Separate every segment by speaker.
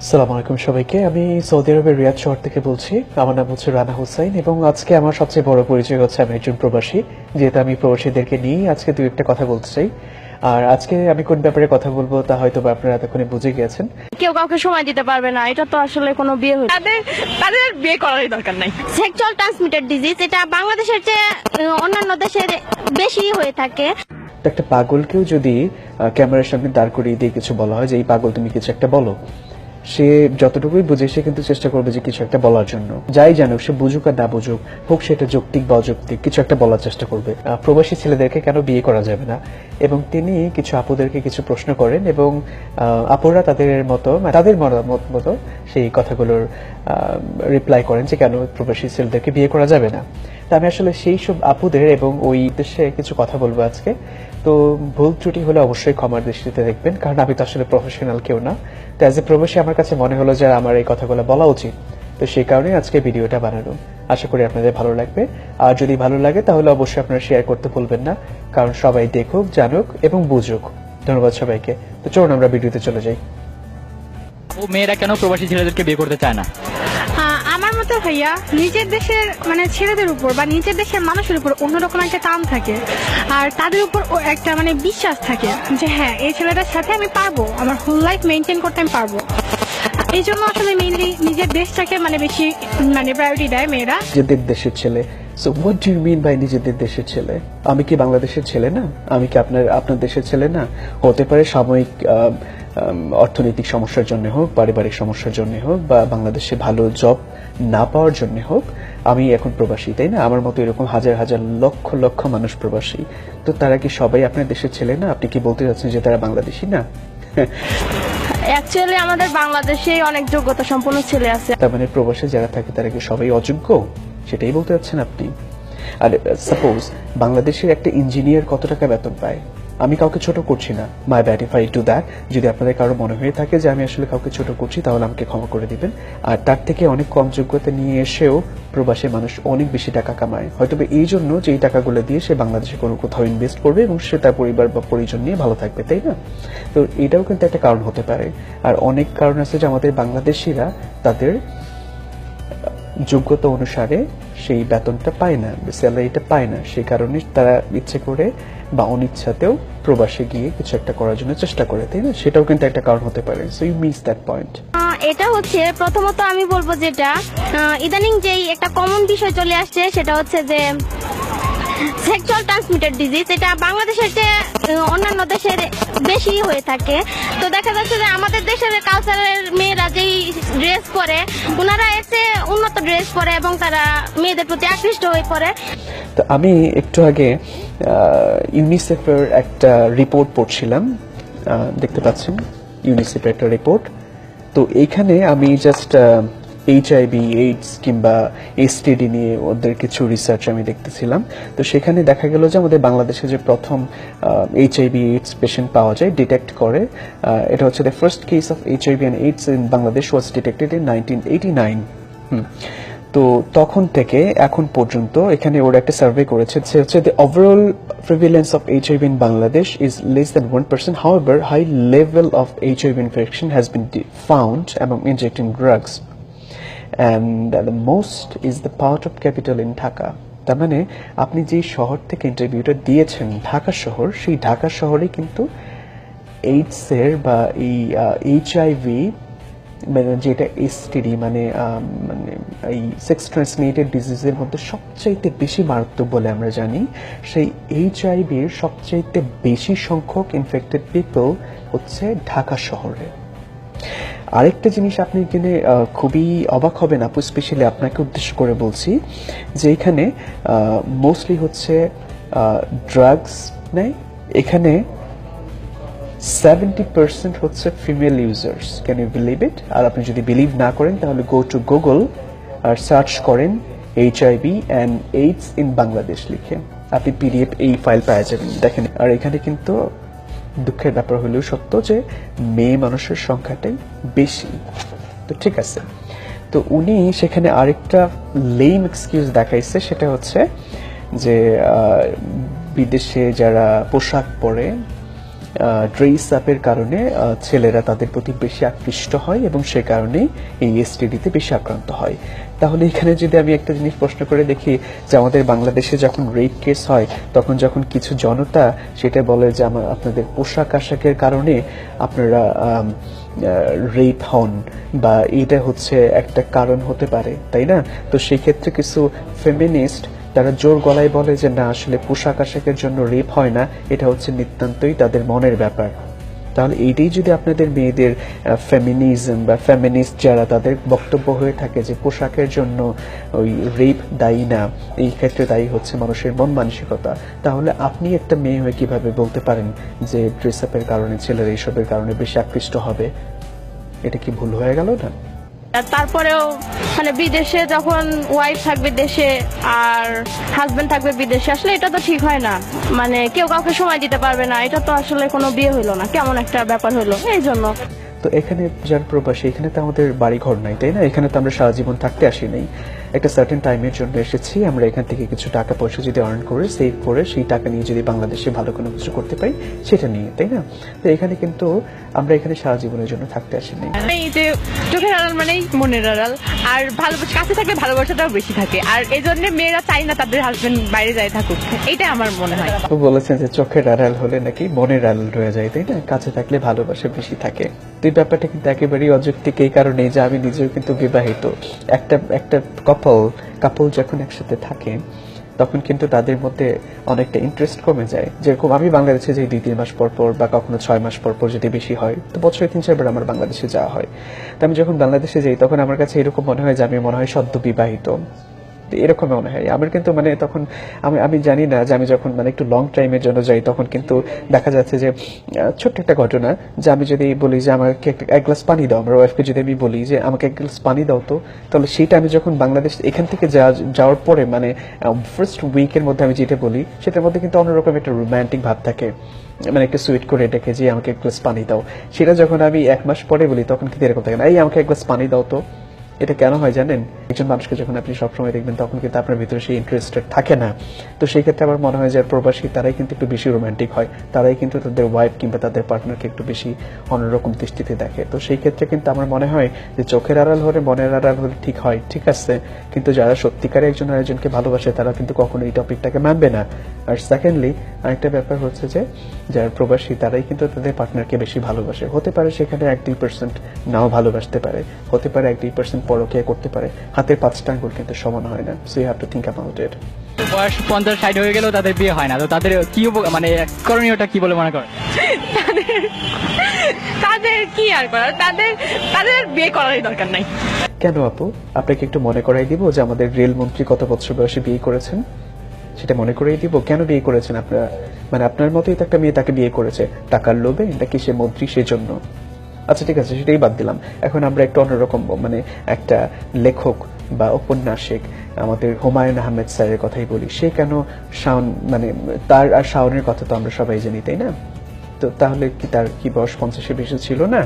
Speaker 1: সালাম আলাইকুম সবাইকে। আমি সৌদি আরবের রিয়াদ শহর থেকে বলছি। আমার নাম হচ্ছে রানা হুসাইন এবং আজকে আমার সবচেয়ে বড় পরিচয় হচ্ছে আমি একজন প্রবাসী যেহেতু আমি প্রবাসীদেরকে নিয়েই আজকে দু একটা কথা বলতে চাই। আর আজকে আমি কোন ব্যাপারে কথা বলব তা হয়তো আপনারা এতক্ষণে বুঝে গিয়েছেন।
Speaker 2: কেউ কাউকে সময় দিতে পারবে না এটা তো আসলে কোনো বিয়ে হচ্ছে
Speaker 3: তাদের তাদের বিয়ে করারই দরকার নাই।
Speaker 2: সেক্সুয়াল ট্রান্সমিটেড ডিজিজ এটা বাংলাদেশের চেয়ে অন্যান্য দেশের বেশি হয়ে থাকে।
Speaker 1: একটা পাগলকেও যদি আহ, ক্যামেরার সামনে দাঁড় করিয়ে দিয়ে কিছু বলা হয় যে এই পাগল তুমি কিছু একটা বলো। সে যতটুকুই বুঝে, সে কিন্তু চেষ্টা করবে যে কিছু একটা বলার জন্য। যাই জানুক, সে বুঝুক আর না বুঝুক, হোক সেটা যৌক্তিক বা অযৌক্তিক, কিছু একটা বলার চেষ্টা করবে। প্রবাসী ছেলেদেরকে কেন বিয়ে করা যাবে না? এবং তিনি কিছু আপুদেরকে কিছু প্রশ্ন করেন এবং আপুরা তাদের মতো মানে তাদের মতামত মতো সেই কথাগুলোর রিপ্লাই করেন যে কেন প্রবাসী ছেলেদেরকে বিয়ে করা যাবে না? তা আমি আসলে সেই সব আপুদের এবং ওই উদ্দেশ্যে কিছু কথা বলব আজকে। তো ভুল ত্রুটি হলে অবশ্যই ক্ষমার দৃষ্টিতে দেখবেন, কারণ আমি তো আসলে প্রফেশনাল কেউ না। তো অ্যাজ এ প্রবাসী আমার কাছে মনে হলো যে আমার এই কথাগুলো বলা উচিত। তো সেই কারণে আজকে ভিডিওটা বানানো। আশা করি আপনাদের ভালো লাগবে। আর যদি ভালো লাগে তাহলে অবশ্যই আপনারা শেয়ার করতে ভুলবেন না, কারণ সবাই দেখুক, জানুক এবং বুঝুক। ধন্যবাদ সবাইকে। তো চলুন আমরা ভিডিওতে চলে যাই।
Speaker 4: ও মেয়েরা কেন প্রবাসী ছেলেদেরকে বিয়ে করতে চায় না?
Speaker 3: মতে ভাইয়া, নিজের দেশের মানে ছেলেদের উপর বা নিজের দেশের মানুষের উপর অন্যরকম একটা টান থাকে। আর তাদের উপর একটা মানে বিশ্বাস থাকে যে হ্যাঁ এই ছেলেটার সাথে আমি পারব, আমার হোল লাইফ মেনটেন করতে আমি পারব। এই জন্য আসলে মেইনলি নিজের দেশটাকে মানে বেশি মানে প্রায়োরিটি দেয় মেয়েরা।
Speaker 1: নিজেদের দেশের ছেলে। So what do you mean by নিজেদের দেশের ছেলে? আমি কি বাংলাদেশের ছেলে না? আমি কি আপনার আপনার দেশের ছেলে না? হতে পারে সাময়িক অর্থনৈতিক সমস্যার জন্য হোক পারিবারিক সমস্যার জন্য হোক বা বাংলাদেশে ভালো জব না পাওয়ার জন্য হোক আমি এখন প্রবাসী তাই না? আমার মতো এরকম হাজার হাজার লক্ষ লক্ষ মানুষ প্রবাসী। তো তারা কি সবাই আপনার দেশের ছেলে না? আপনি কি বলতে চাচ্ছেন যে তারা বাংলাদেশি না?
Speaker 2: অ্যাকচুয়ালি আমাদের বাংলাদেশেই অনেক যোগ্যতা সম্পন্ন ছেলে আছে।
Speaker 1: তার মানে প্রবাসে যারা থাকে তারা কি সবাই অযোগ্য? সেটাই বলতে চাচ্ছেন আপনি। আর সাপোজ বাংলাদেশের একটা ইঞ্জিনিয়ার কত টাকা বেতন পায়? আমি কাউকে ছোট করছি না। My bad if I do that যদি আপনাদের কারও মনে হয়ে থাকে যে আমি আসলে কাউকে ছোট করছি, তাহলে আমাকে ক্ষমা করে দিবেন। আর তার থেকে অনেক কম যোগ্যতা নিয়ে এসেও প্রবাসী মানুষ অনেক বেশি টাকা কামায়। হয়তো এই জন্য যে এই টাকাগুলো দিয়ে সে বাংলাদেশে কোনো কোথাও ইনভেস্ট করবে এবং সে তার পরিবার বা পরিজন নিয়ে ভালো থাকবে, তাই না? তো এটাও কিন্তু একটা কারণ হতে পারে। আর অনেক কারণ আছে যে আমাদের বাংলাদেশিরা তাদের যোগ্যতা অনুসারে সেই বেতনটা পায় না স্যালারিটা পায় না। সেই কারণে তারা ইচ্ছে করে বা অনিচ্ছাতেও প্রবাসে গিয়ে কিছু একটা করার জন্য চেষ্টা করে, তাই না? সেটাও কিন্তু একটা কারণ হতে পারে। So you miss that point
Speaker 2: এটা হচ্ছে প্রথমত আমি বলব যেটা ইদানিং যেই একটা কমন বিষয় চলে আসছে সেটা হচ্ছে যে সেক্সুয়াল ট্রান্সমিটেড ডিজিজ এটা বাংলাদেশের দেশের বেশি হয়ে থাকে। তো দেখা যাচ্ছে যে আমাদের দেশের কালচারের মেয়েরা যেই ড্রেস পরে ওনারা এসে উন্নত ড্রেস পরে এবং তারা মেয়েদের প্রতি আকৃষ্ট হয়ে পড়ে।
Speaker 1: তো আমি একটু আগে ইউনিসেফের একটা রিপোর্ট পড়ছিলাম। দেখতে পাচ্ছেন? ইউনিসেফের একটা রিপোর্ট তো এইখানে আমি জাস্ট এইচআইভি এইডস কিংবা এসটিডি নিয়ে ওদের কিছু রিসার্চ আমি দেখতেছিলাম। তো সেখানে দেখা গেল যে আমাদের বাংলাদেশে যে প্রথম এইচআইভি এইডস পেশেন্ট পাওয়া যায় ডিটেক্ট করে এটা হচ্ছে the first case of HIV and AIDS in Bangladesh was detected in nineteen eighty nine তো তখন থেকে এখন পর্যন্ত এখানে ওরা একটা সার্ভে করেছে সে হচ্ছে the overall prevalence of HIV in Bangladesh is less than one percent however high level of HIV infection has been found এবং injecting drugs and the most is the part of capital in Dhaka তার মানে আপনি যেই শহর থেকে ইন্টারভিউটা দিয়েছেন, ঢাকা শহর, সেই ঢাকা শহরে কিন্তু এইডসের বা এই এইচআইভি মানে যেটা এসটিডি মানে মানে এই সেক্স ট্রান্সমিটেড ডিজিজের মধ্যে সবচাইতে বেশি মারাত্মক বলে আমরা জানি, সেই এইচআইভির সবচাইতে বেশি সংখ্যক ইনফেক্টেড পিপল হচ্ছে ঢাকা শহরে। আরেকটা জিনিস আপনি এখানে খুবই অবাক হবেন আপু স্পেশালি আপনাকে উদ্দেশ্য করে বলছি যে এখানে মোস্টলি হচ্ছে ড্রাগস নেয়। এখানে সেভেন্টি পার্সেন্ট হচ্ছে female users can you believe it আর আপনি যদি বিলিভ না করেন, তাহলে গো টু গুগল আর সার্চ করেন H I IV and AIDS in Bangladesh লিখে। আপনি পিডিএফ এই ফাইল পাওয়া যাবেন। দেখেন, আর এখানে কিন্তু দুঃখের ব্যাপার হলেও সত্য যে মেয়ে মানুষের সংখ্যাটাই বেশি। তো ঠিক আছে। তো উনি সেখানে আরেকটা লেম এক্সকিউজ দেখাইছে, সেটা হচ্ছে যে বিদেশে যারা পোশাক পরে ড্রেস আপের কারণে ছেলেরা তাদের প্রতি বেশি আকৃষ্ট হয় এবং সে কারণেই এই এসটিডিতে বেশি আক্রান্ত হয়। তাহলে এখানে যদি আমি একটা জিনিস প্রশ্ন করে দেখি যে আমাদের বাংলাদেশে যখন রেপ কেস হয়, তখন যখন কিছু জনতা সেটা বলে যে আমার আপনাদের পোশাক আশাকের কারণে আপনারা রেপ হন বা এটা হচ্ছে একটা কারণ হতে পারে, তাই না? তো সেই ক্ষেত্রে কিছু ফেমিনিস্ট তারা জোর গলায় বলে যে, না, আসলে পোশাক আশাকের জন্য রেপ হয় না, এটা হচ্ছে নিতান্তই তাদের মনের ব্যাপার। তাহলে এইটাই যদি আপনাদের মেয়েদের ফেমিনিজম বা ফেমিনিস্ট যারা তাদের বক্তব্য হয়ে থাকে যে, পোশাকের জন্য ওই রেপ দায়ী না, এই ক্ষেত্রে দায়ী হচ্ছে মানুষের মন মানসিকতা, তাহলে আপনি একটা মেয়ে হয়ে কীভাবে বলতে পারেন যে ড্রেস আপের কারণে, ছেলেরা এইসবের কারণে বেশি আকৃষ্ট হবে? এটা কি ভুল হয়ে গেল না?
Speaker 2: তারপরেও মানে বিদেশে যখন ওয়াইফ থাকবে দেশে আর হাজবেন্ড থাকবে বিদেশে, আসলে এটা তো ঠিক হয় না। মানে কেউ কাউকে সময় দিতে পারবে না, এটা তো আসলে কোনো বিয়ে হইল না, কেমন একটা ব্যাপার হলো এই জন্য।
Speaker 1: তো এখানে যার প্রবাসী, এখানে তো আমাদের বাড়ি ঘর নাই, তাই না? এখানে তো আমরা সারা জীবন থাকতে আসি নাই। একটা সার্টেন টাইমের জন্য এসেছি আমরা এখান থেকে কিছু টাকা পয়সা যদি আর্ন করে সেভ করে সেই টাকা নিয়ে যদি বাংলাদেশে ভালো কোনো কিছু করতে পারি সেটা নিয়ে তাই না? তো এখানে কিন্তু আমরা এখানে সারা জীবনের জন্য থাকতে আসি নাই
Speaker 5: এই যে চোখের আড়াল মানেই মনের আড়াল আর ভালোবাসা কাছে থাকলে ভালোবাসাটাও বেশি থাকে। আর এই জন্য মেয়েরা চাই না তাদের হাজবেন্ড বাইরে যায় থাকুক। এটা আমার মনে হয়।
Speaker 1: বলেছেন যে চোখের আড়াল হলে নাকি মনের আড়াল রয়ে যায় তাই না? কাছে থাকলে ভালোবাসা বেশি থাকে। তো এই ব্যাপারটা কিন্তু একেবারেই অযৌক্তিক এই কারণে যে আমি নিজেও কিন্তু বিবাহিত। একটা একটা কাপল কাপল যখন একসাথে থাকে, তখন কিন্তু তাদের মধ্যে অনেকটা ইন্টারেস্ট কমে যায়। যেরকম আমি বাংলাদেশে যাই দুই, তিন মাস পর পর বা কখনো ছয় মাস পর পর যদি বেশি হয়, তো বছরে তিন, চারবার আমার বাংলাদেশে যাওয়া হয়। তো আমি যখন বাংলাদেশে যাই, তখন আমার কাছে এরকম মনে হয় যে আমি মনে হয় সদ্য বিবাহিত। এরকম মনে হয়। আমার কিন্তু মানে তখন আমি আমি জানি না যে আমি যখন মানে একটু লং টাইমের জন্য যাই, তখন কিন্তু দেখা যাচ্ছে যে ছোট্ট একটা ঘটনা যে আমি যদি বলি যে আমাকে এক গ্লাস পানি দাও, আমার ওয়াইফকে যদি আমি বলি যে আমাকে এক গ্লাস পানি দাও তো, তাহলে সেটা আমি যখন বাংলাদেশ এখান থেকে যাওয়া- যাওয়ার পরে মানে ফার্স্ট উইকের মধ্যে আমি যেটা বলি, সেটার মধ্যে কিন্তু অন্যরকম একটা রোমান্টিক ভাব থাকে। মানে একটা সুইট করে ডেকে যে আমাকে এক গ্লাস পানি দাও। সেটা যখন আমি এক মাস পরে বলি, তখন কিন্তু এরকম থাকে না, এই আমাকে এক গ্লাস পানি দাও তো। এটা কেন হয় জানেন? একজন মানুষকে যখন আপনি সবসময় দেখবেন, তখন কিন্তু আপনার ভিতরে সেই ইন্টারেস্টেড থাকে না। তো সেই ক্ষেত্রে আমার মনে হয় যে প্রবাসী, তারাই কিন্তু একটু বেশি রোমান্টিক হয়। তারাই কিন্তু তাদের ওয়াইফ কিংবা তাদের পার্টনারকে একটু বেশি অন্যরকম দৃষ্টিতে দেখে। তো সেই ক্ষেত্রে কিন্তু আমার মনে হয় যে চোখের আড়াল হলে মনের আড়াল হলে ঠিক হয়, ঠিক আছে? কিন্তু যারা সত্যিকারে একজন আরেকজনকে ভালোবাসে, তারা কিন্তু কখনো এই টপিকটাকে মানবে না। আর সেকেন্ডলি আরেকটা ব্যাপার হচ্ছে যে, যারা প্রবাসী, তারাই কিন্তু তাদের পার্টনারকে বেশি ভালোবাসে। হতে পারে সেখানে এক দুই পার্সেন্ট নাও ভালোবাসতে পারে। হতে পারে এক দুই পার্সেন্ট পরকে করতে পারে। হাতের পাঁচটা আঙ্গুল কিন্তু সমান হয় না so you have to think about it
Speaker 4: বয়স পঞ্চাশ ষাট হয়ে গেলেও তাদের বিয়ে হয় না তো তাদের কি মানে করণীয়টা কি বলে মনে করেন?
Speaker 5: তাদের কি আর করার? তাদের তাদের বিয়ে করারই দরকার নাই।
Speaker 1: কেন আপু? আপনাকে একটু মনে করাই দিব যে আমাদের রেল মন্ত্রী কত বছর বয়সে বিয়ে করেছেন? সেটা মনে করিয়ে দিব কেন বিয়ে করেছেন আপনারা? মানে আপনার মতোই তো একটা মেয়ে তাকে বিয়ে করেছে। টাকার লোভে নাকি সে মন্ত্রী সেজন্য? আচ্ছা ঠিক আছে সেটাই বাদ দিলাম। এখন আমরা একটু অন্যরকম মানে একটা লেখক বা উপন্যাসিক আমাদের হুমায়ুন আহমেদ স্যারের কথাই বলি। সে কেন শাওন মানে তার আর শাওনের কথা তো আমরা সবাই জানি, তাই না? তো তাহলে কি তার কি বয়স পঞ্চাশে বেশি ছিল না?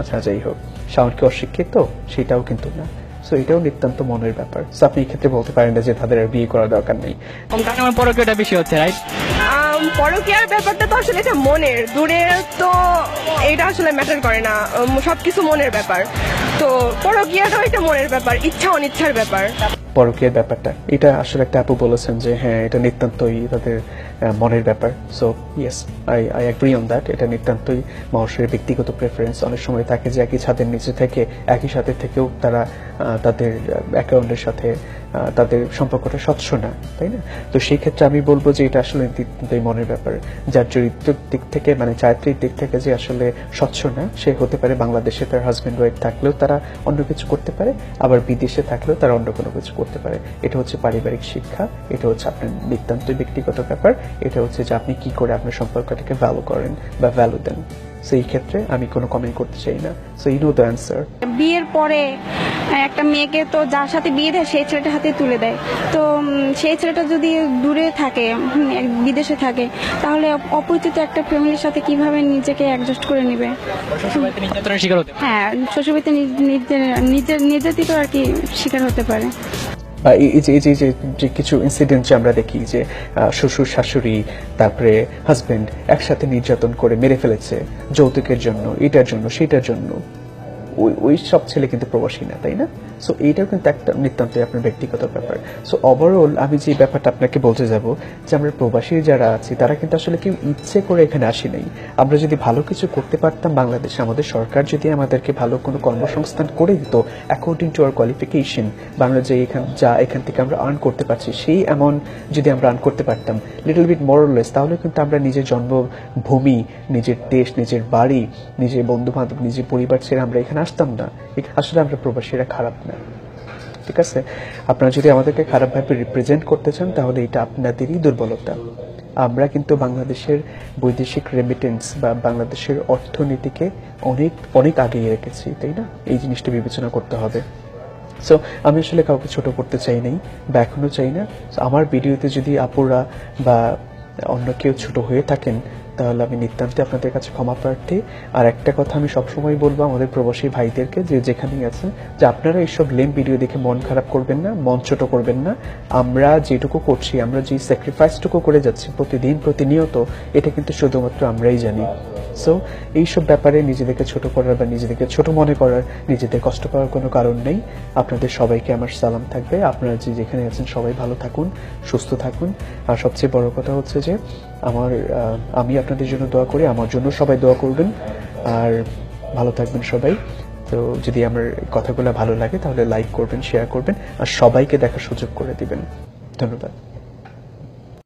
Speaker 1: আচ্ছা যাই হোক। শাওন কি অশিক্ষিত, সেটাও কিন্তু না। সো এটাও নিতান্ত মনের ব্যাপার। সো আপনি এই ক্ষেত্রে বলতে পারেন না যে তাদের আর বিয়ে করার দরকার নেই।
Speaker 4: আমার পরকীয়টা বেশি হচ্ছে রাইট
Speaker 6: পরকীয়ার ব্যাপারটা তো আসলে এটা মনের। দূরে তো এটা আসলে ম্যাটার করে না। সব কিছু মনের ব্যাপার। তো পরকীয়াটাও এটা মনের ব্যাপার, ইচ্ছা অনিচ্ছার ব্যাপার।
Speaker 1: পরকীয়ার ব্যাপারটা। এটা আসলে একটা আপু বলেছেন যে হ্যাঁ এটা নিতান্তই তাদের মনের ব্যাপার। So yes I I agree on that এটা নিতান্তই মানুষের ব্যক্তিগত প্রেফারেন্স অনেক সময় থাকে যে একই ছাদের নিচে থেকে একই সাথে থেকেও তারা তাদের অ্যাকাউন্টের সাথে তাদের সম্পর্কটা স্বচ্ছ না, তাই না? তো সেই ক্ষেত্রে আমি বলব যে এটা আসলে নিতান্তই মনের ব্যাপার। যার চরিত্রের দিক থেকে মানে চারিত্রিক দিক থেকে যে আসলে স্বচ্ছ না, সে হতে পারে বাংলাদেশে তার হাজব্যান্ড ওয়াইফ থাকলেও তারা অন্য কিছু করতে পারে। আবার বিদেশে থাকলেও তারা অন্য কোনো কিছু করতে পারে। এটা হচ্ছে পারিবারিক শিক্ষা। এটা হচ্ছে আপনার নিতান্তই ব্যক্তিগত ব্যাপার। এটা হচ্ছে যে আপনি কি করে আপনার সম্পর্কটাকে ভ্যালু করেন বা ভ্যালু দেন। সেই ক্ষেত্রে আমি কোনো কমেন্ট করতে চাই না। So you know the answer
Speaker 7: বিয়ের পরে একটা মেয়েকে তো যার সাথে বিয়ে দেয় সেই ছেলেটার হাতে তুলে দেয়। তো সেই ছেলেটা যদি দূরে থাকে বিদেশে থাকে তাহলে অপরিচিত একটা ফ্যামিলির সাথে কীভাবে নিজেকে অ্যাডজাস্ট করে নেবে?
Speaker 4: শিকার হতে
Speaker 7: হ্যাঁ শ্বশুরবাড়িতে নিজ- নিজের নিজের নির্যাতিত আর কি শিকার হতে পারে।
Speaker 1: এই এই যে এই যে- যে কিছু ইনসিডেন্ট যে আমরা দেখি যে শ্বশুর, শাশুড়ি, তারপরে হাজব্যান্ড একসাথে নির্যাতন করে মেরে ফেলেছে যৌতুকের জন্য, এটার জন্য, সেটার জন্য। ওই ওই সব ছেলে কিন্তু প্রবাসী না, তাই না? সো এইটাও কিন্তু একটা নিতান্তই আপনার ব্যক্তিগত ব্যাপার। সো ওভারঅল আমি যে ব্যাপারটা আপনাকে বলতে যাব, যে আমরা প্রবাসী যারা আছি, তারা কিন্তু আসলে কেউ ইচ্ছে করে এখানে আসি নাই। আমরা যদি ভালো কিছু করতে পারতাম বাংলাদেশে, আমাদের সরকার যদি আমাদেরকে ভালো কোনো কর্মসংস্থান করে দিত অ্যাকর্ডিং টু আর কোয়ালিফিকেশন বা আমরা যে এখান, যা এখান থেকে আমরা আর্ন করতে পারছি, সেই এমন যদি আমরা আর্ন করতে পারতাম লিটল বিট মোরলেস তাহলে কিন্তু আমরা নিজের জন্মভূমি, নিজের দেশ, নিজের বাড়ি, নিজের বন্ধু বান্ধব নিজের পরিবার ছেড়ে আমরা এখানে আসতাম না। আসলে আমরা প্রবাসীরা খারাপ না। ঠিক আছে? আপনারা যদি আমাদেরকে খারাপভাবে রিপ্রেজেন্ট করতে চান, তাহলে এটা আপনাদেরই দুর্বলতা। আমরা কিন্তু বাংলাদেশের বৈদেশিক রেমিটেন্স বা বাংলাদেশের অর্থনীতিকে অনেক অনেক আগিয়ে রেখেছি, তাই না? এই জিনিসটা বিবেচনা করতে হবে। সো আমি আসলে কাউকে ছোট করতে চাই নাই, বা এখনও চাই না। আমার ভিডিওতে যদি আপুরা বা অন্য কেউ ছোট হয়ে থাকেন তাহলে আমি নিতান্ত আপনাদের কাছে ক্ষমা প্রার্থী। আর একটা কথা আমি সবসময় বলব আমাদের প্রবাসী ভাইদেরকে, যে যেখানেই আছেন, যে আপনারা এইসব লেম ভিডিও দেখে মন খারাপ করবেন না, মন ছোট করবেন না। আমরা যেটুকু করছি, আমরা যে স্যাক্রিফাইসটুকু করে যাচ্ছি প্রতিদিন, প্রতিনিয়ত, এটা কিন্তু শুধুমাত্র আমরাই জানি। সো এইসব ব্যাপারে নিজেদেরকে ছোট করার বা নিজেদেরকে ছোট মনে করার, নিজেদের কষ্ট পাওয়ার কোনো কারণ নেই। আপনাদের সবাইকে আমার সালাম থাকবে। আপনারা যে যেখানে আছেন, সবাই ভালো থাকুন, সুস্থ থাকুন। আর সবচেয়ে বড় কথা হচ্ছে যে আমার আমি আপনাদের জন্য দোয়া করি, আমার জন্য সবাই দোয়া করবেন, আর ভালো থাকবেন সবাই। তো যদি আমার কথাগুলো ভালো লাগে তাহলে লাইক করবেন শেয়ার করবেন, আর সবাইকে দেখার সুযোগ করে দিবেন। ধন্যবাদ।